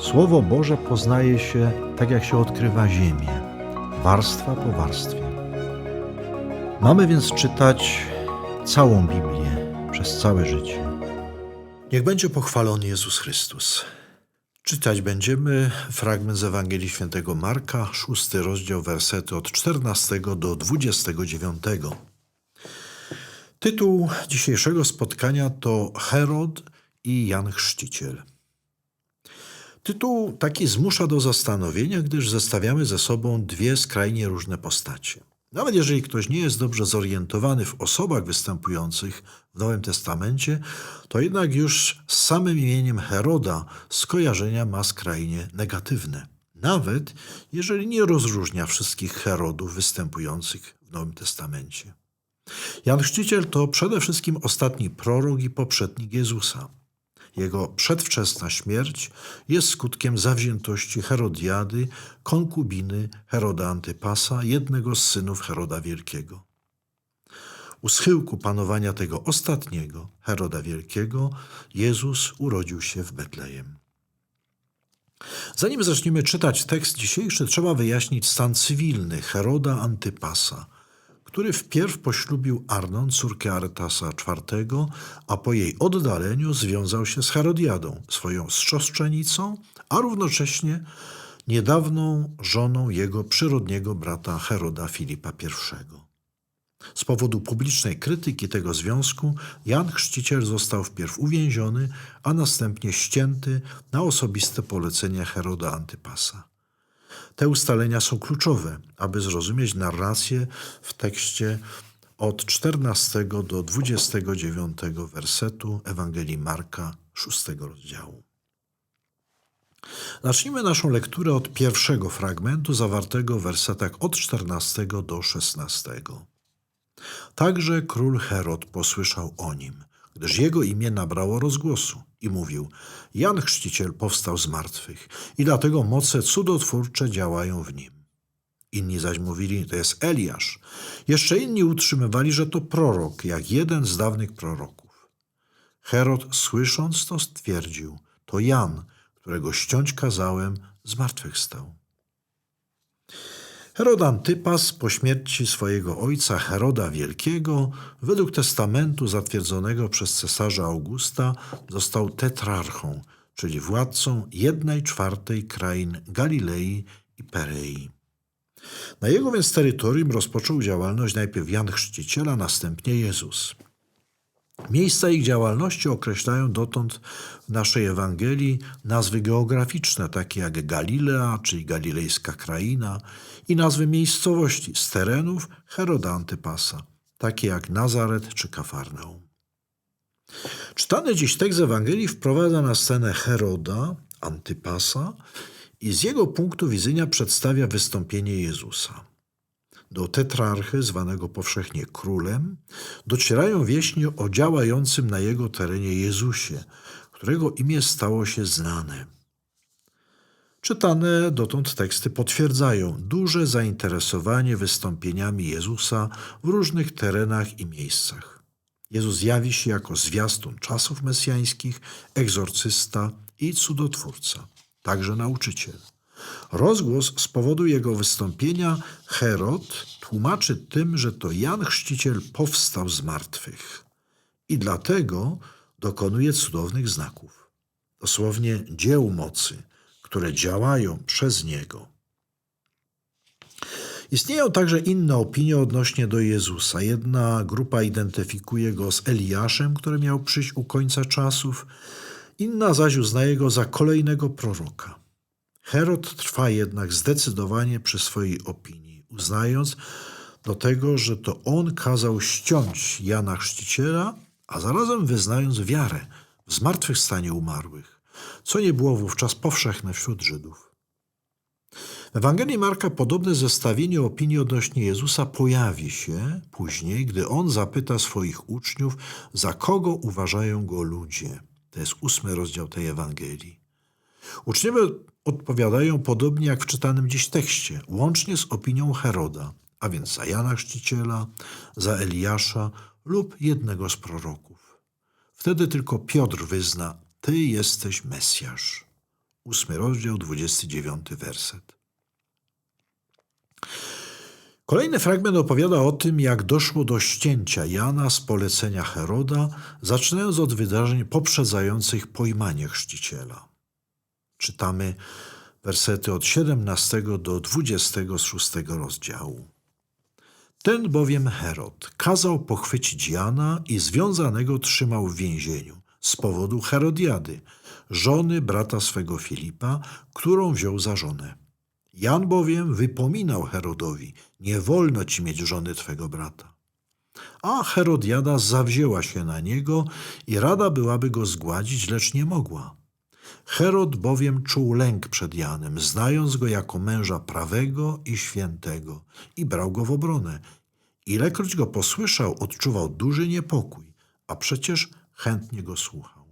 Słowo Boże poznaje się tak, jak się odkrywa ziemię, warstwa po warstwie. Mamy więc czytać całą Biblię przez całe życie. Niech będzie pochwalony Jezus Chrystus. Czytać będziemy fragment z Ewangelii Świętego Marka, szósty rozdział, wersety od 14 do 29. Tytuł dzisiejszego spotkania to Herod i Jan Chrzciciel. Tytuł taki zmusza do zastanowienia, gdyż zestawiamy ze sobą dwie skrajnie różne postacie. Nawet jeżeli ktoś nie jest dobrze zorientowany w osobach występujących w Nowym Testamencie, to jednak już z samym imieniem Heroda skojarzenia ma skrajnie negatywne. Nawet jeżeli nie rozróżnia wszystkich Herodów występujących w Nowym Testamencie. Jan Chrzciciel to przede wszystkim ostatni prorok i poprzednik Jezusa. Jego przedwczesna śmierć jest skutkiem zawziętości Herodiady, konkubiny Heroda Antypasa, jednego z synów Heroda Wielkiego. U schyłku panowania tego ostatniego, Heroda Wielkiego, Jezus urodził się w Betlejem. Zanim zaczniemy czytać tekst dzisiejszy, trzeba wyjaśnić stan cywilny Heroda Antypasa – który wpierw poślubił Arnon, córkę Artasa IV, a po jej oddaleniu związał się z Herodiadą, swoją strzostrzenicą, a równocześnie niedawną żoną jego przyrodniego brata Heroda Filipa I. Z powodu publicznej krytyki tego związku Jan Chrzciciel został wpierw uwięziony, a następnie ścięty na osobiste polecenie Heroda Antypasa. Te ustalenia są kluczowe, aby zrozumieć narrację w tekście od 14 do 29 wersetu Ewangelii Marka, 6 rozdziału. Zacznijmy naszą lekturę od pierwszego fragmentu zawartego w wersetach od 14 do 16. Także król Herod posłyszał o nim, gdyż jego imię nabrało rozgłosu i mówił: Jan Chrzciciel powstał z martwych i dlatego moce cudotwórcze działają w nim. Inni zaś mówili: To jest Eliasz. Jeszcze inni utrzymywali, że to prorok, jak jeden z dawnych proroków. Herod, słysząc to, stwierdził: To Jan, którego ściąć kazałem, zmartwychwstał. Herod Antypas po śmierci swojego ojca Heroda Wielkiego, według testamentu zatwierdzonego przez cesarza Augusta, został tetrarchą, czyli władcą jednej czwartej krain Galilei i Perei. Na jego więc terytorium rozpoczął działalność najpierw Jan Chrzciciel, a następnie Jezus. Miejsca ich działalności określają dotąd w naszej Ewangelii nazwy geograficzne, takie jak Galilea, czyli galilejska kraina, i nazwy miejscowości z terenów Heroda Antypasa, takie jak Nazaret czy Kafarneum. Czytany dziś tekst Ewangelii wprowadza na scenę Heroda Antypasa i z jego punktu widzenia przedstawia wystąpienie Jezusa do tetrarchy, zwanego powszechnie królem, docierają wieści o działającym na jego terenie Jezusie, którego imię stało się znane. Czytane dotąd teksty potwierdzają duże zainteresowanie wystąpieniami Jezusa w różnych terenach i miejscach. Jezus jawi się jako zwiastun czasów mesjańskich, egzorcysta i cudotwórca, także nauczyciel. Rozgłos z powodu jego wystąpienia Herod tłumaczy tym, że to Jan Chrzciciel powstał z martwych i dlatego dokonuje cudownych znaków, dosłownie dzieł mocy, które działają przez niego. Istnieją także inne opinie odnośnie do Jezusa. Jedna grupa identyfikuje go z Eliaszem, który miał przyjść u końca czasów, inna zaś uznaje go za kolejnego proroka. Herod trwa jednak zdecydowanie przy swojej opinii, uznając do tego, że to on kazał ściąć Jana Chrzciciela, a zarazem wyznając wiarę w zmartwychwstanie umarłych, co nie było wówczas powszechne wśród Żydów. W Ewangelii Marka podobne zestawienie opinii odnośnie Jezusa pojawi się później, gdy on zapyta swoich uczniów, za kogo uważają go ludzie. To jest ósmy rozdział tej Ewangelii. Uczniowie odpowiadają podobnie jak w czytanym dziś tekście, łącznie z opinią Heroda, a więc za Jana Chrzciciela, za Eliasza lub jednego z proroków. Wtedy tylko Piotr wyzna: Ty jesteś Mesjasz. ósmy rozdział, 29 werset. Kolejny fragment opowiada o tym, jak doszło do ścięcia Jana z polecenia Heroda, zaczynając od wydarzeń poprzedzających pojmanie chrzciciela. Czytamy wersety od 17 do 26 rozdziału. Ten bowiem Herod kazał pochwycić Jana i związanego trzymał w więzieniu z powodu Herodiady, żony brata swego Filipa, którą wziął za żonę. Jan bowiem wypominał Herodowi, nie wolno ci mieć żony twego brata. A Herodiada zawzięła się na niego i rada byłaby go zgładzić, lecz nie mogła. Herod bowiem czuł lęk przed Janem, znając go jako męża prawego i świętego i brał go w obronę. Ilekroć go posłyszał, odczuwał duży niepokój, a przecież chętnie go słuchał.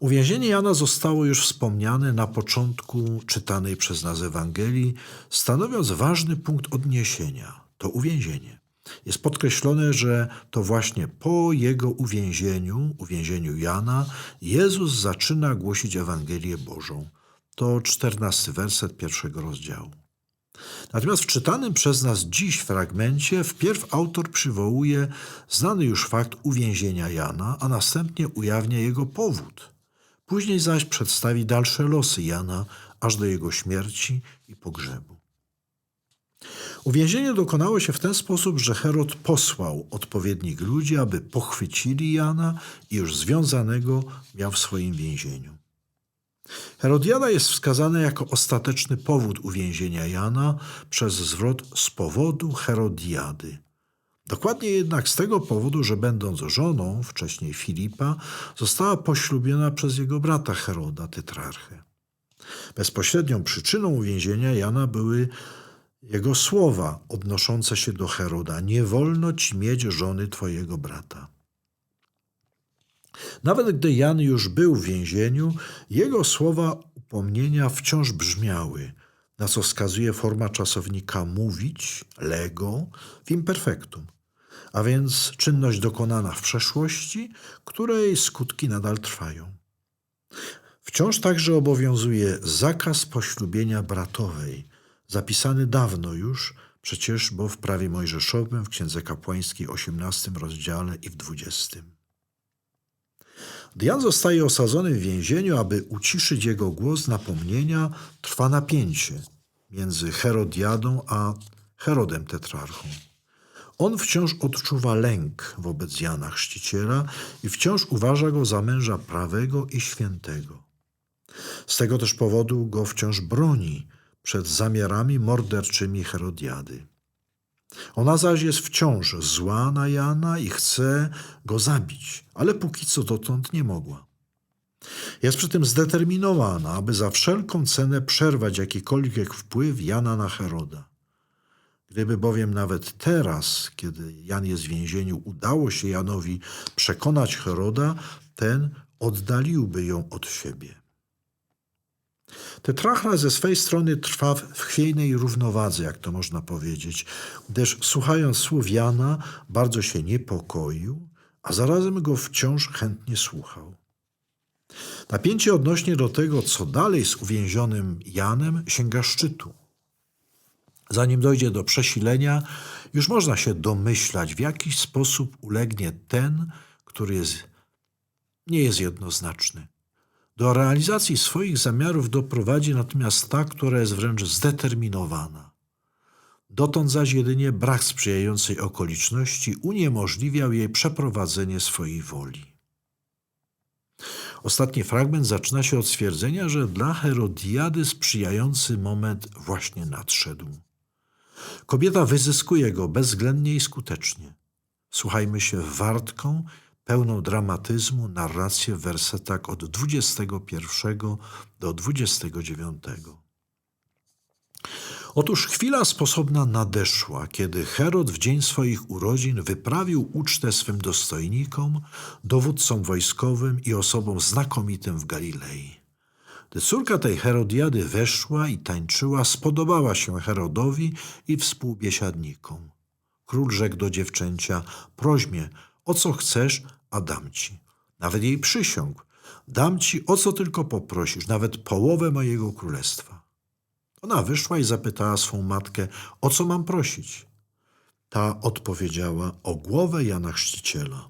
Uwięzienie Jana zostało już wspomniane na początku czytanej przez nas Ewangelii, stanowiąc ważny punkt odniesienia to uwięzienie. Jest podkreślone, że to właśnie po jego uwięzieniu, uwięzieniu Jana, Jezus zaczyna głosić Ewangelię Bożą. To czternasty werset pierwszego rozdziału. Natomiast w czytanym przez nas dziś fragmencie wpierw autor przywołuje znany już fakt uwięzienia Jana, a następnie ujawnia jego powód – Później zaś przedstawi dalsze losy Jana, aż do jego śmierci i pogrzebu. Uwięzienie dokonało się w ten sposób, że Herod posłał odpowiednich ludzi, aby pochwycili Jana i już związanego miał w swoim więzieniu. Herodiada jest wskazana jako ostateczny powód uwięzienia Jana przez zwrot z powodu Herodiady. Dokładnie jednak z tego powodu, że będąc żoną, wcześniej Filipa, została poślubiona przez jego brata Heroda, tetrarchę. Bezpośrednią przyczyną uwięzienia Jana były jego słowa odnoszące się do Heroda: Nie wolno ci mieć żony twojego brata. Nawet gdy Jan już był w więzieniu, jego słowa upomnienia wciąż brzmiały, na co wskazuje forma czasownika mówić, lego, w imperfektum a więc czynność dokonana w przeszłości, której skutki nadal trwają. Wciąż także obowiązuje zakaz poślubienia bratowej, zapisany dawno już, przecież bo w prawie mojżeszowym w Księdze Kapłańskiej 18 rozdziale i w 20. Dian zostaje osadzony w więzieniu, aby uciszyć jego głos napomnienia, trwa napięcie między Herodiadą a Herodem Tetrarchą. On wciąż odczuwa lęk wobec Jana Chrzciciela i wciąż uważa go za męża prawego i świętego. Z tego też powodu go wciąż broni przed zamiarami morderczymi Herodiady. Ona zaś jest wciąż zła na Jana i chce go zabić, ale póki co dotąd nie mogła. Jest przy tym zdeterminowana, aby za wszelką cenę przerwać jakikolwiek wpływ Jana na Heroda. Gdyby bowiem nawet teraz, kiedy Jan jest w więzieniu, udało się Janowi przekonać Heroda, ten oddaliłby ją od siebie. Tetrachna ze swej strony trwa w chwiejnej równowadze, jak to można powiedzieć, gdyż słuchając słów Jana bardzo się niepokoił, a zarazem go wciąż chętnie słuchał. Napięcie odnośnie do tego, co dalej z uwięzionym Janem, sięga szczytu. Zanim dojdzie do przesilenia, już można się domyślać, w jaki sposób ulegnie ten, który jest, nie jest jednoznaczny. Do realizacji swoich zamiarów doprowadzi natomiast ta, która jest wręcz zdeterminowana. Dotąd zaś jedynie brak sprzyjającej okoliczności uniemożliwiał jej przeprowadzenie swojej woli. Ostatni fragment zaczyna się od stwierdzenia, że dla Herodiady sprzyjający moment właśnie nadszedł. Kobieta wyzyskuje go bezwzględnie i skutecznie. Słuchajmy się wartką, pełną dramatyzmu narrację w wersetach od 21 do 29. Otóż chwila sposobna nadeszła, kiedy Herod w dzień swoich urodzin wyprawił ucztę swym dostojnikom, dowódcom wojskowym i osobom znakomitym w Galilei. Gdy córka tej Herodiady weszła i tańczyła, spodobała się Herodowi i współbiesiadnikom. Król rzekł do dziewczęcia, proś mnie, o co chcesz, a dam ci. Nawet jej przysiągł, Dam ci o co tylko poprosisz, nawet połowę mojego królestwa. Ona wyszła i zapytała swą matkę, o co mam prosić. Ta odpowiedziała o głowę Jana Chrzciciela.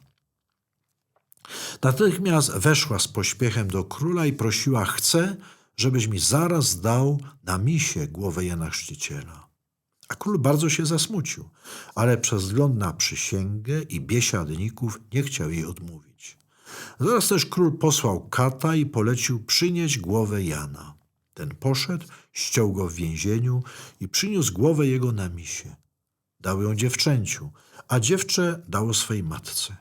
Natychmiast weszła z pośpiechem do króla i prosiła: Chcę, żebyś mi zaraz dał na misie głowę Jana Chrzciciela. A król bardzo się zasmucił, ale przez wzgląd na przysięgę i biesiadników nie chciał jej odmówić. Zaraz też król posłał kata i polecił przynieść głowę Jana. Ten poszedł, ściął go w więzieniu i przyniósł głowę jego na misie. Dał ją dziewczęciu, a dziewczę dało swej matce.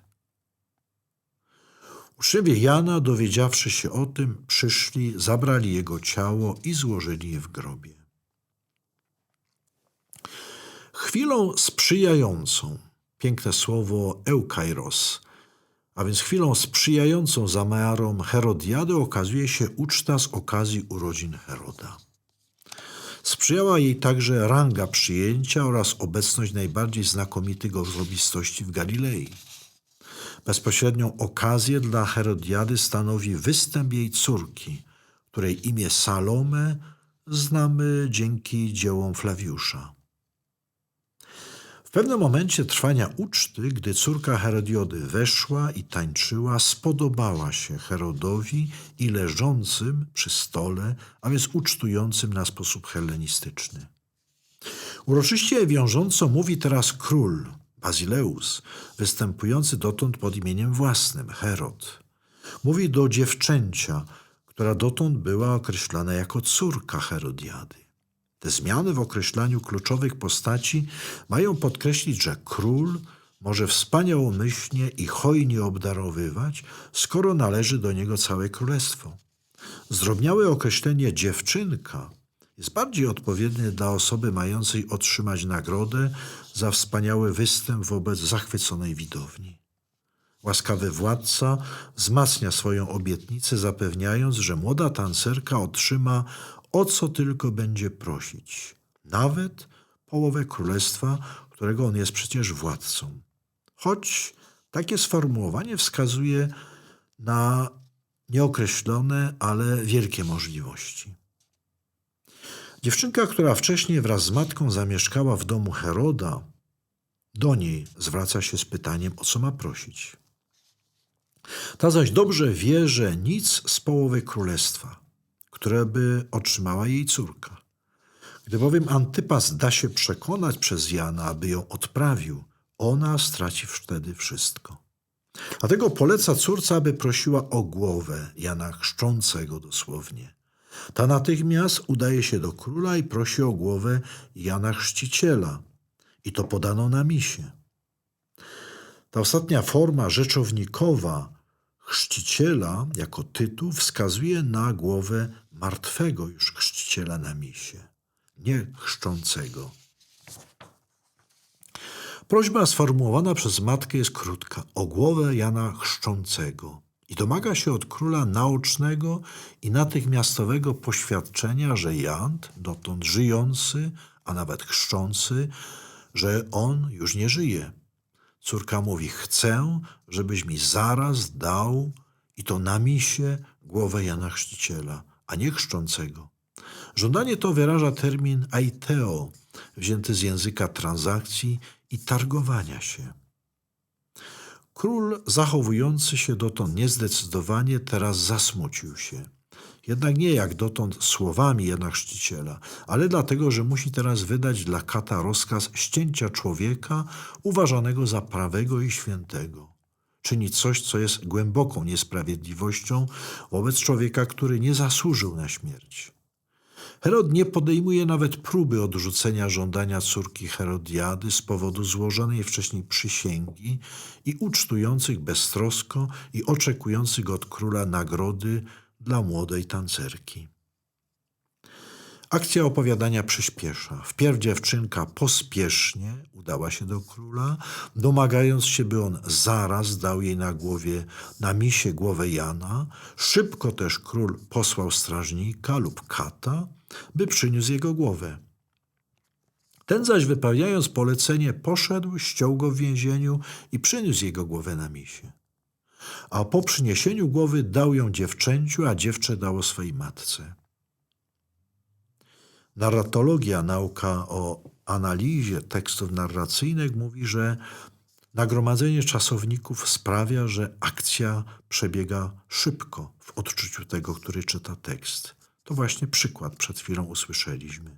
Uczniowie Jana, dowiedziawszy się o tym, przyszli, zabrali jego ciało i złożyli je w grobie. Chwilą sprzyjającą, piękne słowo eukairos, a więc chwilą sprzyjającą zamiarom Herodiady okazuje się uczta z okazji urodzin Heroda. Sprzyjała jej także ranga przyjęcia oraz obecność najbardziej znakomitych osobistości w Galilei. Bezpośrednią okazję dla Herodiady stanowi występ jej córki, której imię Salome znamy dzięki dziełom Flawiusza. Pewnym momencie trwania uczty, gdy córka Herodiody weszła i tańczyła, spodobała się Herodowi i leżącym przy stole, a więc ucztującym na sposób hellenistyczny. Uroczyście wiążąco mówi teraz król, Bazileus, występujący dotąd pod imieniem własnym, Herod. Mówi do dziewczęcia, która dotąd była określana jako córka Herodiady. Te zmiany w określaniu kluczowych postaci mają podkreślić, że król może wspaniałomyślnie i hojnie obdarowywać, skoro należy do niego całe królestwo. Zdrobniałe określenie dziewczynka jest bardziej odpowiednie dla osoby mającej otrzymać nagrodę za wspaniały występ wobec zachwyconej widowni. Łaskawy władca wzmacnia swoją obietnicę, zapewniając, że młoda tancerka otrzyma o co tylko będzie prosić, nawet połowę królestwa, którego on jest przecież władcą. Choć takie sformułowanie wskazuje na nieokreślone, ale wielkie możliwości. Dziewczynka, która wcześniej wraz z matką zamieszkała w domu Heroda, do niej zwraca się z pytaniem, o co ma prosić. Ta zaś dobrze wie, że nic z połowy królestwa, które by otrzymała jej córka. Gdy bowiem Antypas da się przekonać przez Jana, aby ją odprawił, ona straci wtedy wszystko. Dlatego poleca córce, aby prosiła o głowę Jana Chrzczącego dosłownie. Ta natychmiast udaje się do króla i prosi o głowę Jana Chrzciciela. I to podano na misie. Ta ostatnia forma rzeczownikowa chrzciciela jako tytuł wskazuje na głowę martwego już chrzciciela na misie, nie chrzczącego. Prośba sformułowana przez matkę jest krótka o głowę Jana Chrzczącego i domaga się od króla naocznego i natychmiastowego poświadczenia, że Jan, dotąd żyjący, a nawet chrzczący, że on już nie żyje. Córka mówi: Chcę, żebyś mi zaraz dał i to na misie głowę Jana Chrzciciela, a nie chrzczącego. Żądanie to wyraża termin aiteo, wzięty z języka transakcji i targowania się. Król, zachowujący się dotąd niezdecydowanie, teraz zasmucił się. Jednak nie jak dotąd słowami Jana Chrzciciela, ale dlatego, że musi teraz wydać dla kata rozkaz ścięcia człowieka uważanego za prawego i świętego. Czyni coś, co jest głęboką niesprawiedliwością wobec człowieka, który nie zasłużył na śmierć. Herod nie podejmuje nawet próby odrzucenia żądania córki Herodiady z powodu złożonej wcześniej przysięgi i ucztujących beztrosko i oczekujących od króla nagrody dla młodej tancerki. Akcja opowiadania przyspiesza. Wpierw dziewczynka pospiesznie udała się do króla, domagając się, by on zaraz dał jej na głowie, na misie głowę Jana. Szybko też król posłał strażnika lub kata, by przyniósł jego głowę. Ten zaś wypełniając polecenie poszedł, ściął go w więzieniu i przyniósł jego głowę na misie. A po przyniesieniu głowy dał ją dziewczęciu, a dziewczę dało swej matce. Narratologia, nauka o analizie tekstów narracyjnych mówi, że nagromadzenie czasowników sprawia, że akcja przebiega szybko w odczuciu tego, który czyta tekst. To właśnie przykład przed chwilą usłyszeliśmy.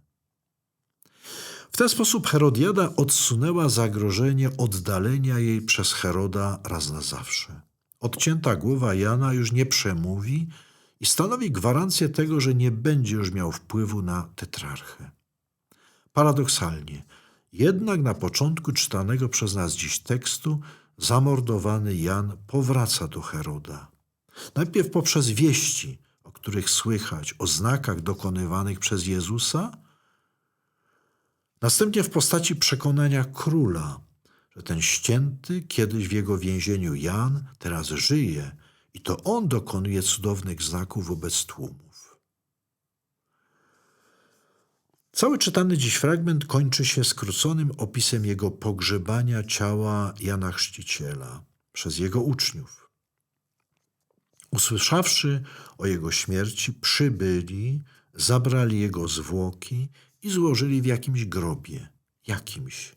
W ten sposób Herodiada odsunęła zagrożenie oddalenia jej przez Heroda raz na zawsze. Odcięta głowa Jana już nie przemówi i stanowi gwarancję tego, że nie będzie już miał wpływu na tetrarchę. Paradoksalnie, jednak na początku czytanego przez nas dziś tekstu zamordowany Jan powraca do Heroda. Najpierw poprzez wieści, o których słychać, o znakach dokonywanych przez Jezusa, następnie w postaci przekonania króla, że ten ścięty kiedyś w jego więzieniu Jan teraz żyje i to on dokonuje cudownych znaków wobec tłumów. Cały czytany dziś fragment kończy się skróconym opisem jego pogrzebania ciała Jana Chrzciciela przez jego uczniów. Usłyszawszy o jego śmierci, przybyli, zabrali jego zwłoki i złożyli w jakimś grobie. Jakimś.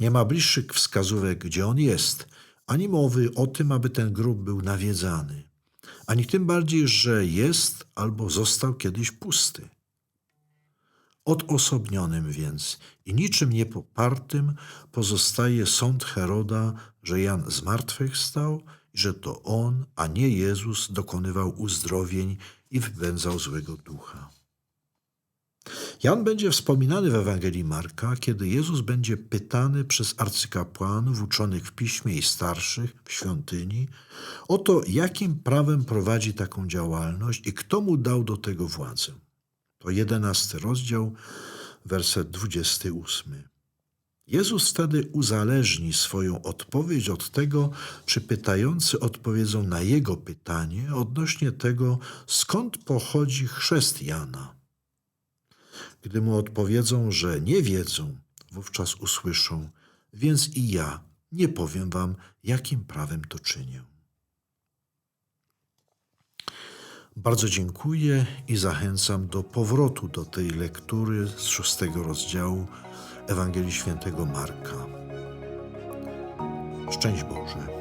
Nie ma bliższych wskazówek, gdzie on jest, ani mowy o tym, aby ten grób był nawiedzany, ani tym bardziej, że jest albo został kiedyś pusty. Odosobnionym więc i niczym niepopartym pozostaje sąd Heroda, że Jan zmartwychwstał i że to on, a nie Jezus, dokonywał uzdrowień i wypędzał złego ducha. Jan będzie wspominany w Ewangelii Marka, kiedy Jezus będzie pytany przez arcykapłanów, uczonych w piśmie i starszych w świątyni o to, jakim prawem prowadzi taką działalność i kto mu dał do tego władzę. To jedenasty rozdział, werset 28. Jezus wtedy uzależni swoją odpowiedź od tego, czy pytający odpowiedzą na jego pytanie odnośnie tego, skąd pochodzi chrzest Jana. Gdy mu odpowiedzą, że nie wiedzą, wówczas usłyszą, więc i ja nie powiem wam, jakim prawem to czynię. Bardzo dziękuję i zachęcam do powrotu do tej lektury z szóstego rozdziału Ewangelii Świętego Marka. Szczęść Boże.